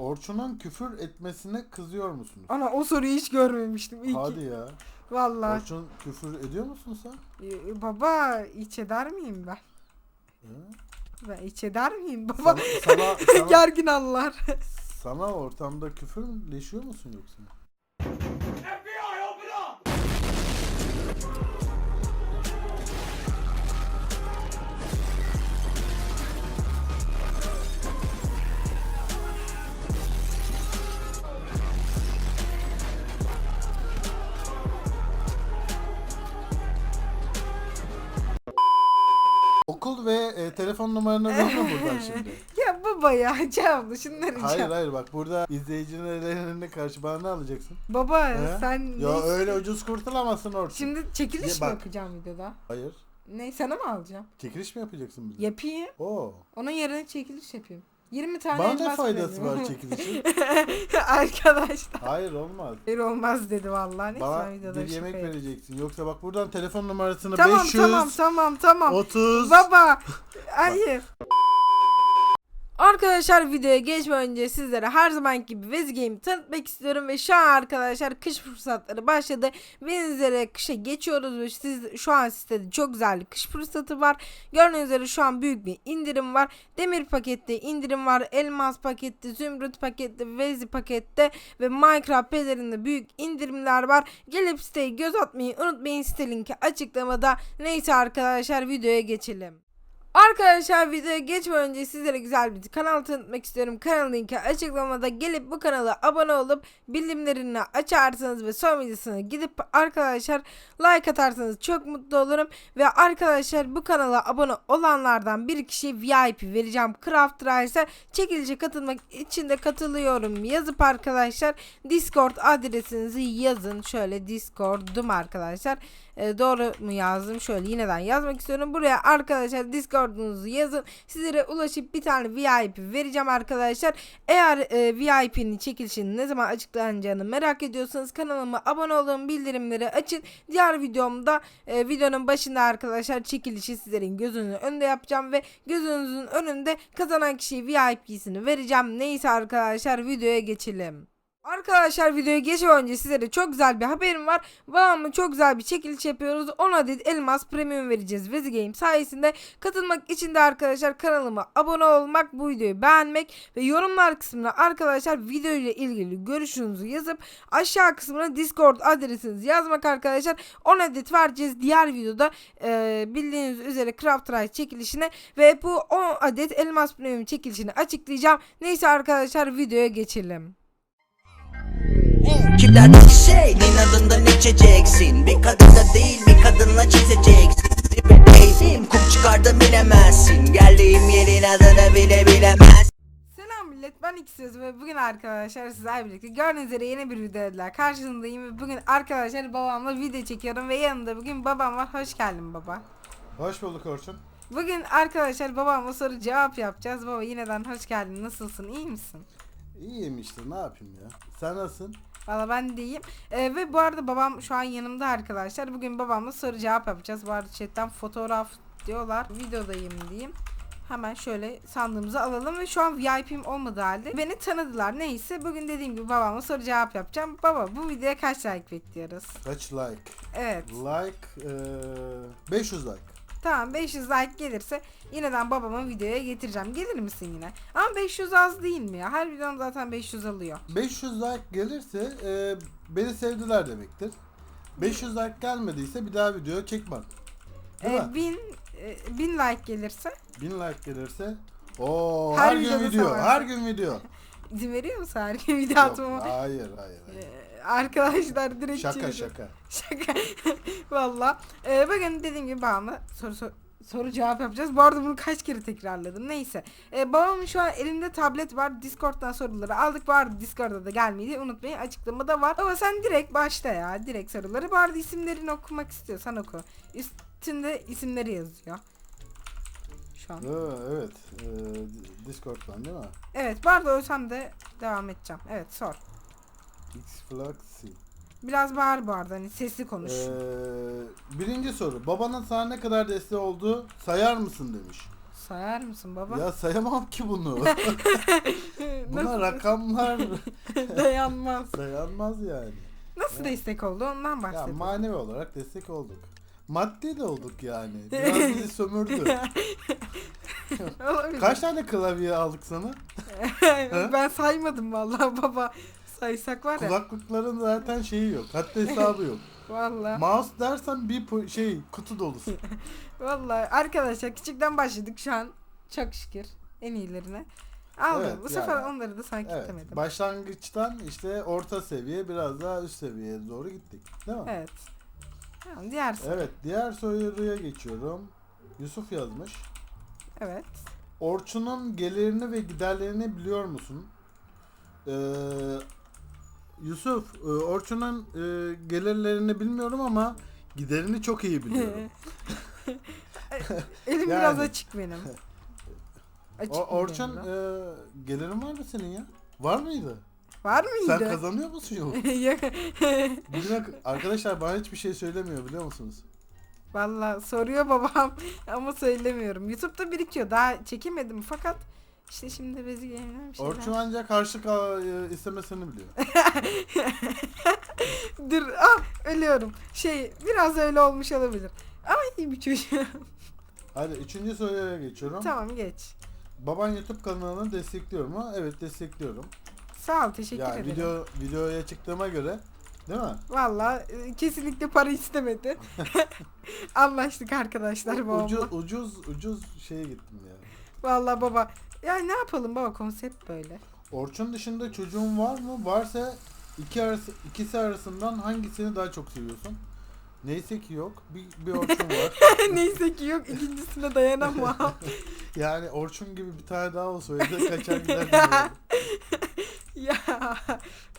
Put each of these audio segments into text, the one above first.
Orçun'un küfür etmesine kızıyor musunuz? Ana o soruyu hiç görmemiştim. İyi Hadi ki. ya. Vallahi. Orçun küfür ediyor musun sen? Ee, baba iç eder miyim ben? Hı? Ben iç eder miyim baba? Sana, sana, sana, Gergin anlar. sana ortamda küfürleşiyor musun yoksa? Telefon numaranı verme buradan şimdi. ya baba ya cevapla şunları Hayır cevap. hayır bak burada izleyicilerine karşı bana ne alacaksın? Baba He? sen Ya ne- öyle ucuz kurtulamazsın Orçun. Şimdi çekiliş Ya mi bak. yapacağım videoda? Hayır. Ne sana mı alacağım? Çekiliş mi yapacaksın bize? Yapayım. Oo. Onun yerine çekiliş yapayım. 20 tane Bana ne elmas faydası var çekilişin? Arkadaşlar. Hayır olmaz. Hayır olmaz dedi vallahi. Neyse Bana videoda bir yemek şaka yapayım. vereceksin. Yoksa bak buradan telefon numarasını Tamam 500 tamam tamam tamam. 30 Baba. Hayır. Arkadaşlar videoya geçmeden önce sizlere her zamanki gibi Vez Game'i tanıtmak istiyorum ve şu an arkadaşlar kış fırsatları başladı. Üzere kışa geçiyoruz ve siz şu an sitede çok güzel kış fırsatı var. Gördüğünüz üzere şu an büyük bir indirim var. Demir pakette indirim var. Elmas pakette, zümrüt pakette, Vezi pakette ve Minecraft pelerinde büyük indirimler var. Gelip siteye göz atmayı unutmayın. Site linki açıklamada. Neyse arkadaşlar videoya geçelim. Arkadaşlar videoya geçmeden önce sizlere güzel bir kanal tanıtmak istiyorum. Kanal linki açıklamada gelip bu kanala abone olup bildirimlerini açarsanız ve son videosuna gidip arkadaşlar like atarsanız çok mutlu olurum. Ve arkadaşlar bu kanala abone olanlardan bir kişiye VIP vereceğim. Craft Rice'a çekilişe katılmak için de katılıyorum yazıp arkadaşlar Discord adresinizi yazın. Şöyle Discord'um arkadaşlar. E, doğru mu yazdım? Şöyle yineden yazmak istiyorum. Buraya arkadaşlar Discord'unuzu yazın. Sizlere ulaşıp bir tane VIP vereceğim arkadaşlar. Eğer e, VIP'nin çekilişinin ne zaman açıklanacağını merak ediyorsanız kanalıma abone olun, bildirimleri açın. Diğer videomda e, videonun başında arkadaşlar çekilişi sizlerin gözünün önünde yapacağım ve gözünüzün önünde kazanan kişiye VIP'sini vereceğim. Neyse arkadaşlar videoya geçelim. Arkadaşlar videoya geçmeden önce sizlere çok güzel bir haberim var. Babamla çok güzel bir çekiliş yapıyoruz. 10 adet elmas premium vereceğiz Vezi Game sayesinde. Katılmak için de arkadaşlar kanalıma abone olmak, bu videoyu beğenmek ve yorumlar kısmına arkadaşlar video ile ilgili görüşünüzü yazıp aşağı kısmına Discord adresinizi yazmak arkadaşlar. 10 adet vereceğiz. Diğer videoda e, bildiğiniz üzere Craft Rice çekilişine ve bu 10 adet elmas premium çekilişini açıklayacağım. Neyse arkadaşlar videoya geçelim. Kimlerdeki şeyin adından içeceksin Bir kadında değil bir kadınla çizeceksin Zibideyim kum çıkardım bilemezsin Geldiğim yerin adını bile bilemez Selam millet ben İkisiz ve bugün arkadaşlar sizlerle birlikte gördüğünüz üzere yeni bir videoyla karşınızdayım ve bugün arkadaşlar babamla video çekiyorum ve yanımda bugün babam var hoş geldin baba. Hoş bulduk Orçun. Bugün arkadaşlar babamla soru cevap yapacağız baba yineden hoş geldin nasılsın iyi misin? İyiyim işte ne yapayım ya. Sen nasılsın? Valla ben de iyiyim Ee, ve bu arada babam şu an yanımda arkadaşlar bugün babamla soru cevap yapacağız bu arada chatten fotoğraf diyorlar videodayım diyeyim. Hemen şöyle sandığımızı alalım ve şu an VIP'im olmadığı halde beni tanıdılar. Neyse bugün dediğim gibi babamla soru cevap yapacağım. Baba bu videoya kaç like bekliyoruz? Kaç like? Evet. Like eee 500 like. Tamam 500 like gelirse yineden babamı videoya getireceğim. Gelir misin yine? Ama 500 az değil mi ya? Her videom zaten 500 alıyor. 500 like gelirse eee, beni sevdiler demektir. 500 like gelmediyse bir daha video çekmem. Değil mi? 1000 e, 1000 like gelirse 1000 like gelirse o Her her, gün video, her gün video. izin veriyor musun gün video Yok, atmama? hayır, hayır, hayır. Ee, arkadaşlar direkt Şaka çeviriyor. şaka. Şaka. Valla. Ee, bugün dediğim gibi babamla soru, soru, soru cevap yapacağız. Bu arada bunu kaç kere tekrarladım. Neyse. Ee, babamın şu an elinde tablet var. Discord'dan soruları aldık. Bu arada Discord'da da gelmeyi de unutmayın. Açıklamada var. Ama sen direkt başla ya. Direkt soruları. Bu arada isimlerini okumak istiyorsan oku. Üstünde isimleri yazıyor. Şu an. Ee, evet. eee, Discord'dan değil mi? Evet. Bu arada ölsem de devam edeceğim. Evet sor. X Flaxi. Biraz bağır bu arada. Hani sesli konuş. Ee, birinci soru. Babanın sana ne kadar desteği olduğu sayar mısın demiş. Sayar mısın baba? Ya sayamam ki bunu. Buna rakamlar dayanmaz. dayanmaz yani. Nasıl destek oldu ondan Ya bahsedelim. manevi olarak destek olduk. Maddi de olduk yani. Biraz bizi sömürdü. Olabilir. Kaç tane klavye aldık sana? ben saymadım vallahi baba. Saysak var ya. Kulaklıkların zaten şeyi yok. Hatta hesabı yok. Vallahi. Mouse dersen bir şey kutu dolusu. Vallahi arkadaşlar küçükten başladık şu an. Çok şükür en iyilerine. Aldım. Evet, Bu sefer yani. onları da sanki Evet. kitlemedim. Başlangıçtan işte orta seviye biraz daha üst seviyeye doğru gittik. Değil mi? Evet. Tamam, diğer soru. Evet, diğer soruya geçiyorum. Yusuf yazmış. Evet. Orçun'un gelirini ve giderlerini biliyor musun? Ee, Yusuf, e, Orçun'un e, gelirlerini bilmiyorum ama giderini çok iyi biliyorum. Elim Yani. biraz açık benim. Açık o, Orçun, e, gelirin var mı senin ya? Var mıydı? Var Sen mıydı? kazanıyor musun? Yok. Bugüne, arkadaşlar bana hiçbir şey söylemiyor biliyor musunuz? Vallahi soruyor babam ama söylemiyorum. YouTube'da birikiyor. Daha çekemedim fakat işte şimdi bezi bir şeyler. Orçun ancak al- e, istemesini biliyor. Dur ah ölüyorum. Şey biraz öyle olmuş olabilir. Ama iyi bir çocuğum. Hadi üçüncü soruya geçiyorum. tamam geç. Baban YouTube kanalını destekliyor mu? Evet destekliyorum. Sağ ol teşekkür Ya ederim. video videoya çıktığıma göre değil mi? Vallahi e, kesinlikle para istemedi. Anlaştık arkadaşlar babamla. Ucuz ucuz ucuz şeye gittim ya. Vallahi baba. Ya ne yapalım baba konsept böyle. Orçun dışında çocuğun var mı? Varsa iki arası ikisi arasından hangisini daha çok seviyorsun? Neyse ki yok. Bir, bir Orçun var. Neyse ki yok ikincisine dayanamam. Yani Orçun gibi bir tane daha olsaydı kaçar giderdim. Ya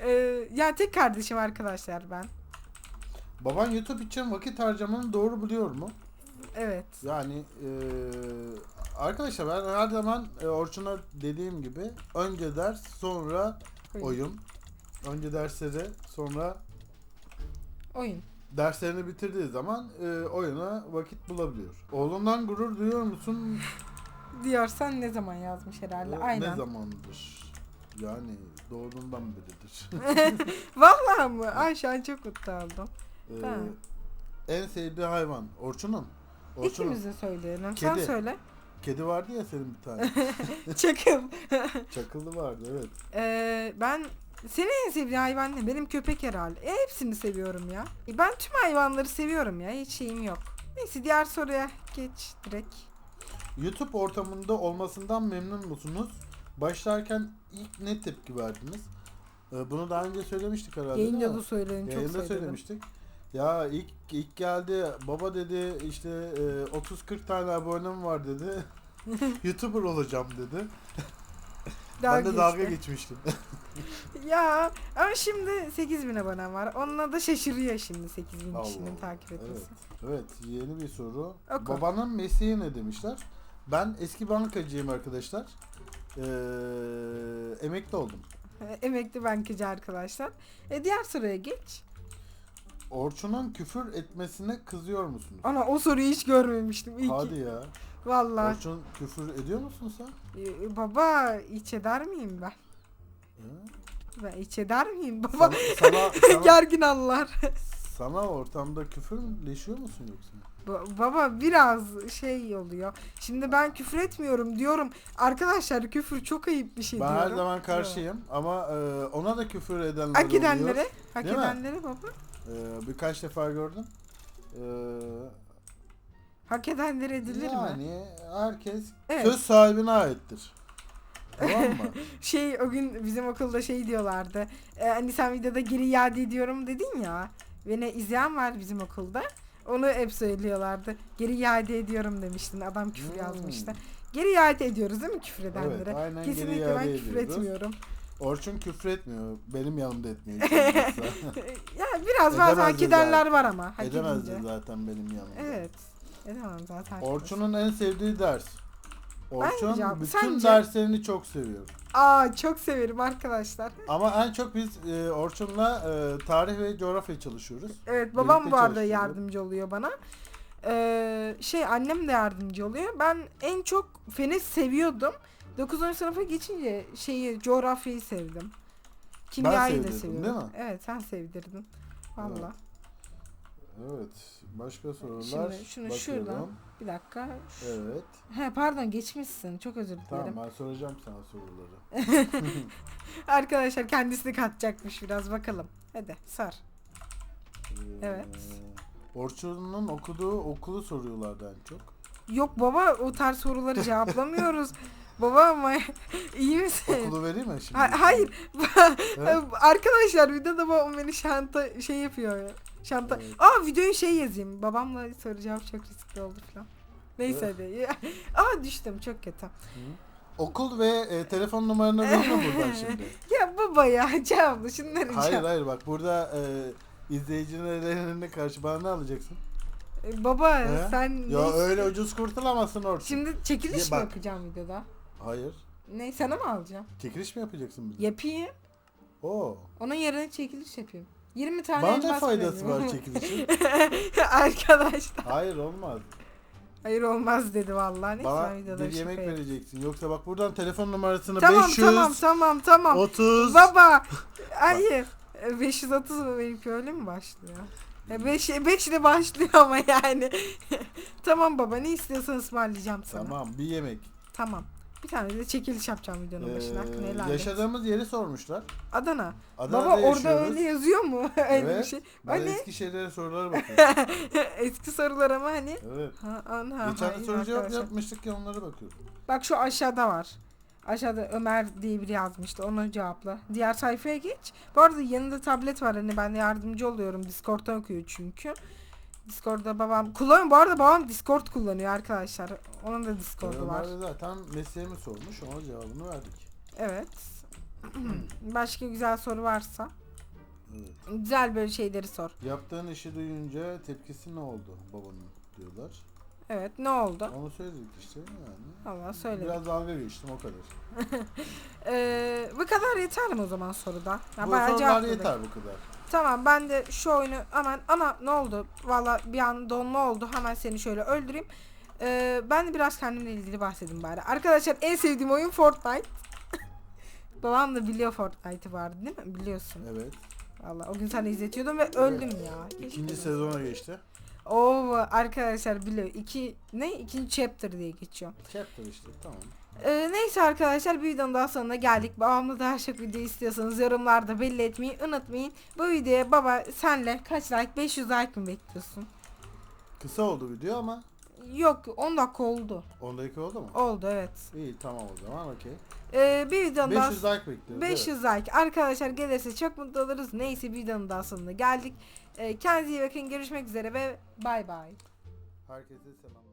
e, ya tek kardeşim arkadaşlar ben. Baban YouTube için vakit harcamanı doğru buluyor mu? Evet. Yani eee, arkadaşlar ben her zaman e, Orçun'a dediğim gibi önce ders sonra Oyun. oyun. Önce dersleri sonra Oyun. derslerini bitirdiği zaman e, oyuna vakit bulabiliyor. Oğlundan gurur duyuyor musun? Diyorsan ne zaman yazmış herhalde. O Aynen. Ne zamandır? Yani doğduğundan beridir. Vallahi mı? Ay şu an çok mutlu oldum. Tamam. en sevdiği hayvan Orçun'un. Orçun'un. İkimiz de söyleyelim. Sen Kedi. söyle. Kedi vardı ya senin bir tane. Çakıl. Çakılı vardı evet. Ee, ben senin en sevdiğin hayvan ne? Benim köpek herhalde. E, hepsini seviyorum ya. E, ben tüm hayvanları seviyorum ya. Hiç şeyim yok. Neyse diğer soruya geç direkt. YouTube ortamında olmasından memnun musunuz? Başlarken ilk ne tepki verdiniz? Ee, bunu daha önce söylemiştik herhalde Yayında mi? da söyledim. Çok Yayında söyledim. söylemiştik. Ya ilk ilk geldi baba dedi işte e, 30-40 tane abonem var dedi. YouTuber olacağım dedi. ben de dalga geçmiştim. Ya ama şimdi 8000 abonem var. Onunla da şaşırıyor şimdi 8000 Allah kişinin Allah. takip etmesi. Evet yeni bir soru. Oku. Babanın mesleği ne demişler? Ben eski bankacıyım arkadaşlar. Ee, emekli oldum. E, Emekli bankacı arkadaşlar. E, diğer soruya geç. Orçun'un küfür etmesine kızıyor musunuz? Ana o soruyu hiç görmemiştim. İyi Hadi ki. ya. Vallahi. Orçun küfür ediyor musun sen? E, baba iç eder miyim ben? Ya. Ben iç eder miyim baba? Sana, sana, sana, Gergin anlar. sana ortamda küfürleşiyor musun yoksa? Ba- baba biraz şey oluyor. Şimdi ben küfür etmiyorum diyorum. Arkadaşlar küfür çok ayıp bir şey ben diyorum. her zaman karşıyım ama e, ona da küfür edenler Hak oluyor. edenlere, hak Değil mi? edenlere baba. E, birkaç defa gördüm. E, Hak edenlere edilir mi? yani herkes Evet. söz sahibine aittir. tamam mı? Şey o gün bizim okulda şey diyorlardı. E, hani sen videoda geri iade ediyorum dedin ya. Beni izleyen var bizim okulda. Onu hep söylüyorlardı. Geri iade ediyorum demiştin. Adam küfür Hmm. yazmıştı. Geri iade ediyoruz değil mi küfür edenlere? aynen Kesinlikle ben küfür ediyoruz. etmiyorum. Orçun küfür etmiyor. Benim yanımda etmiyor. ya biraz bazı hak edenler var ama hak Edemezdi edince. zaten benim yanımda. Evet. Edemem zaten. Orçun'un en sevdiği ders. Orçun Bence- bütün sence? derslerini çok seviyor. Aa çok severim arkadaşlar. Ama en çok biz e, Orçun'la e, tarih ve coğrafya çalışıyoruz. Evet babam Birlikte bu arada çalışıyoruz. yardımcı oluyor bana. Ee, şey annem de yardımcı oluyor. Ben en çok feni seviyordum. 9. sınıfa geçince şeyi coğrafyayı sevdim. Kimyayı da sevdirdim, seviyorum. değil mi? Evet sen sevdirdin. Valla. Evet. Başka sorular. Şimdi şunu Bakıyorum. şuradan bir dakika. Şu- Evet. He pardon geçmişsin. Çok özür dilerim. Tamam ben soracağım sana soruları. Arkadaşlar kendisini katacakmış biraz bakalım. Hadi sar. Ee, Evet. Orçun'un okuduğu okulu soruyorlardı en çok. Yok baba o tarz soruları cevaplamıyoruz. baba ama iyi misin? Okulu vereyim mi şimdi? Ha- hayır. Arkadaşlar videoda babam beni şanta şey yapıyor ya. Şanta. Aa videoyu şey yazayım. Babamla soru cevap çok riskli oldu falan. Neyse hadi. Aa düştüm çok kötü. Okul ve e, telefon numaranı mi buradan şimdi? Ya baba ya cevapla şunları Hayır cevap. hayır bak burada e, izleyicilerine karşı bana ne alacaksın? E, Baba He? sen Ya ne- öyle ucuz kurtulamazsın Orçun. Şimdi çekiliş Ya mi bak. yapacağım videoda? Hayır. Ne sana mı alacağım? Çekiliş mi yapacaksın bize? Yapayım. Oo. Onun yerine çekiliş yapayım. 20 tane Bana ne elmas faydası veriyorum. var çekilişin? Arkadaşlar. Hayır olmaz. Hayır olmaz dedi vallahi. Neyse Bana videoda bir yemek yapayım. vereceksin. Yoksa bak buradan telefon numarasını Tamam 500 tamam tamam tamam. 30 Baba. Hayır. E, 530 mu benimki öyle mi başlıyor? 5 5 ile başlıyor ama yani. tamam baba ne istiyorsan ısmarlayacağım sana. Tamam. Tamam bir yemek. Bir tane de çekiliş yapacağım videonun başına. Hakkını Ee, helal et. yaşadığımız yeri sormuşlar. Adana. Adana'da Baba orada yaşıyoruz. öyle yazıyor mu? öyle bir Evet. şey. Ben Hani Eskişehir'e sorulara bakıyorum. eski sorular ama hani. evet. Ha, ana, Geçen de hayır soru cevap arkadaşlar. yapmıştık ya onlara bakıyorum. Bak şu aşağıda var. Aşağıda Ömer diye biri yazmıştı. Onu cevapla. Diğer sayfaya geç. Bu arada yanında tablet var. Hani ben de yardımcı oluyorum. Discord'dan okuyor çünkü. Discord'da babam kullanıyor. Bu arada babam Discord kullanıyor arkadaşlar. Onun da Discord'u var. Ömer de zaten mesleğimi sormuş. Ona cevabını verdik. Evet. Başka güzel soru varsa. Evet. Güzel böyle şeyleri sor. Yaptığın işi duyunca tepkisi ne oldu babanın diyorlar. Evet ne oldu? Onu söyledik işte yani. Allah söyle. Biraz dalga geçtim o kadar. Ee, bu kadar yeter mi o zaman soruda? Ya bu bayağı sorular cevapladık. yeter bu kadar. Tamam ben de şu oyunu hemen ana ne oldu? Valla bir an donma oldu. Hemen seni şöyle öldüreyim. Ee, ben de biraz kendimle ilgili bahsedeyim bari. Arkadaşlar en sevdiğim oyun Fortnite. Babam da biliyor Fortnite'ı vardı değil mi? Biliyorsun. Evet. Valla o gün sana izletiyordum ve öldüm ya. Keşke İkinci sezona geçti. Oo arkadaşlar biliyor. İki ne? İkinci chapter diye geçiyor. Chapter işte tamam. Ee, neyse arkadaşlar bir videonun daha sonuna geldik. Babamla daha çok video istiyorsanız yorumlarda belli etmeyi unutmayın. Bu videoya baba senle kaç like? 500 like mi bekliyorsun? Kısa oldu video ama Yok 10 dakika oldu. 10 dakika oldu mu? Oldu evet. İyi tamam o zaman okey. Ee, bir videonun daha 500 like bekliyoruz. 500 like. Arkadaşlar gelirse çok mutlu oluruz. Neyse bir videonun daha sonuna geldik. Ee, kendinize iyi bakın. Görüşmek üzere ve bay bay. Herkese selamlar.